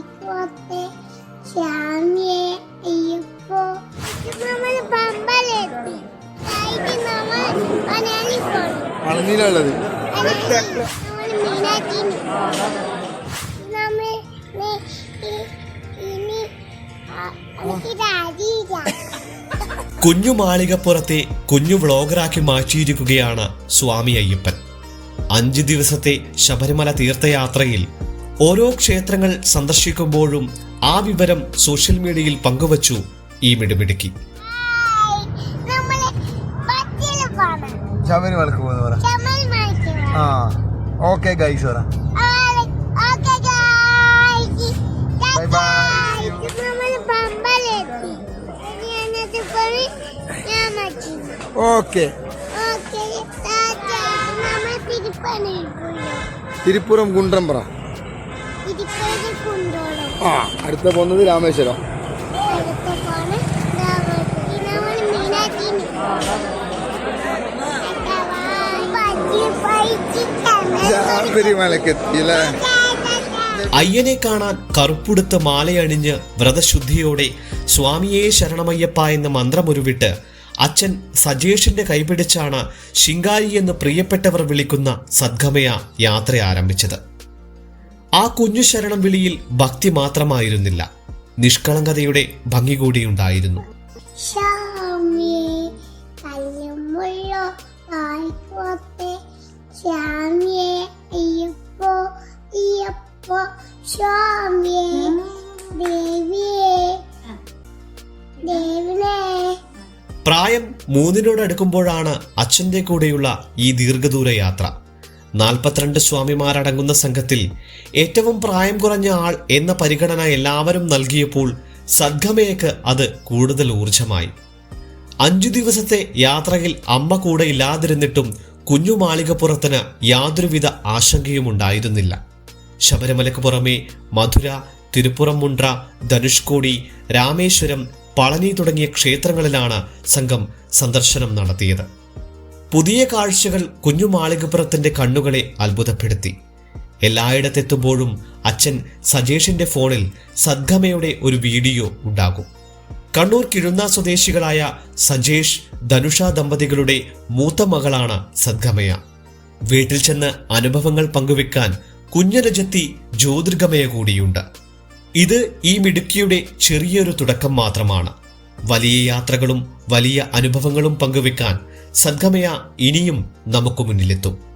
ആയിക്കോട്ടെ ചാമിയെ അയ്യപ്പോ നമ്മൾ പമ്പലെത്തി. നമ്മൾ ഇനി എനിക്ക് രാജിയില്ല. കുഞ്ഞു മാളികപ്പുറത്തെ കുഞ്ഞു വ്ളോഗറാക്കി മാറ്റിയിരിക്കുകയാണ് സ്വാമി അയ്യപ്പൻ. അഞ്ച് ദിവസത്തെ ശബരിമല തീർത്ഥയാത്രയിൽ ഓരോ ക്ഷേത്രങ്ങൾ സന്ദർശിക്കുമ്പോഴും ആ വിവരം സോഷ്യൽ മീഡിയയിൽ പങ്കുവച്ചു ഈ മിടുമിടുക്കി. തിരുപ്പുറം ഗുണ്ടംപറ ശബരിമലക്ക് പോകുന്ന പറ. ആ ഓക്കെ ഗൈസ് പറ. Okay guys Bye bye. നമ്മൾ പമ്പലെത്തി ആ അടുത്ത പോകുന്നത് രാമേശ്വരം. അയ്യനെ കാണാൻ കറുപ്പുടുത്ത മാലയണിഞ്ഞ് വ്രതശുദ്ധിയോടെ സ്വാമിയെ ശരണമയ്യപ്പ എന്ന മന്ത്രമുരുവിട്ട് അച്ഛൻ സജേഷിന്റെ കൈപിടിച്ചാണ് ശിങ്കാരി എന്ന് പ്രിയപ്പെട്ടവർ വിളിക്കുന്ന സദ്ഗമയ യാത്ര ആരംഭിച്ചത്. ആ കുഞ്ഞു ശരണം വിളിയിൽ ഭക്തി മാത്രമായിരുന്നില്ല. നിഷ്കളങ്കതയുടെ ഭംഗി കൂടിയുണ്ടായിരുന്നു പ്രായം മൂന്നിനോടടുക്കുമ്പോഴാണ് അച്ഛന്റെ കൂടെയുള്ള ഈ ദീർഘദൂര യാത്ര. നാൽപ്പത്തിരണ്ട് സ്വാമിമാരടങ്ങുന്ന സംഘത്തിൽ ഏറ്റവും പ്രായം കുറഞ്ഞ ആൾ എന്ന പരിഗണന എല്ലാവരും നൽകിയപ്പോൾ സദ്ഗമയക്ക് അത് കൂടുതൽ ഊർജമായി അഞ്ചു ദിവസത്തെ യാത്രയിൽ അമ്മ കൂടെ ഇല്ലാതിരുന്നിട്ടും കുഞ്ഞു മാളികപ്പുറത്തിന് യാതൊരുവിധ ആശങ്കയും ഉണ്ടായിരുന്നില്ല. ശബരിമലയ്ക്ക് പുറമെ മധുര തിരുപ്പുറമുണ്ട്ര ധനുഷ്കോടി രാമേശ്വരം പളനി തുടങ്ങിയ ക്ഷേത്രങ്ങളിലാണ് സംഘം സന്ദർശനം നടത്തിയത്. പുതിയ കാഴ്ചകൾ കുഞ്ഞു മാളികപ്പുറത്തിന്റെ കണ്ണുകളെ അത്ഭുതപ്പെടുത്തി. എല്ലായിടത്തെത്തുമ്പോഴും അച്ഛൻ സജേഷിന്റെ ഫോണിൽ സദ്ഗമയുടെ ഒരു വീഡിയോ ഉണ്ടാകും. കണ്ണൂർ കിഴുന്ന സ്വദേശികളായ സജേഷ് ധനുഷ ദമ്പതികളുടെ മൂത്ത മകളാണ് സദ്ഗമയ. വീട്ടിൽ ചെന്ന് അനുഭവങ്ങൾ പങ്കുവെക്കാൻ കുഞ്ഞരജത്തി ജ്യോതിർഗമയ കൂടിയുണ്ട്. ഇത് ഈ മിടുക്കിയുടെ ചെറിയൊരു തുടക്കം മാത്രമാണ്. വലിയ യാത്രകളും വലിയ അനുഭവങ്ങളും പങ്കുവെക്കാൻ സദ്ഗമയ ഇനിയും നമുക്ക് മുന്നിലെത്തും.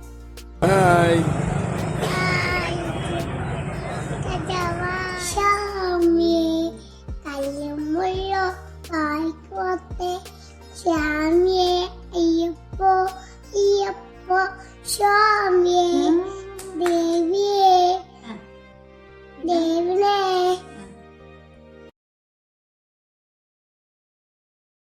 ദേവിയെ ദേവി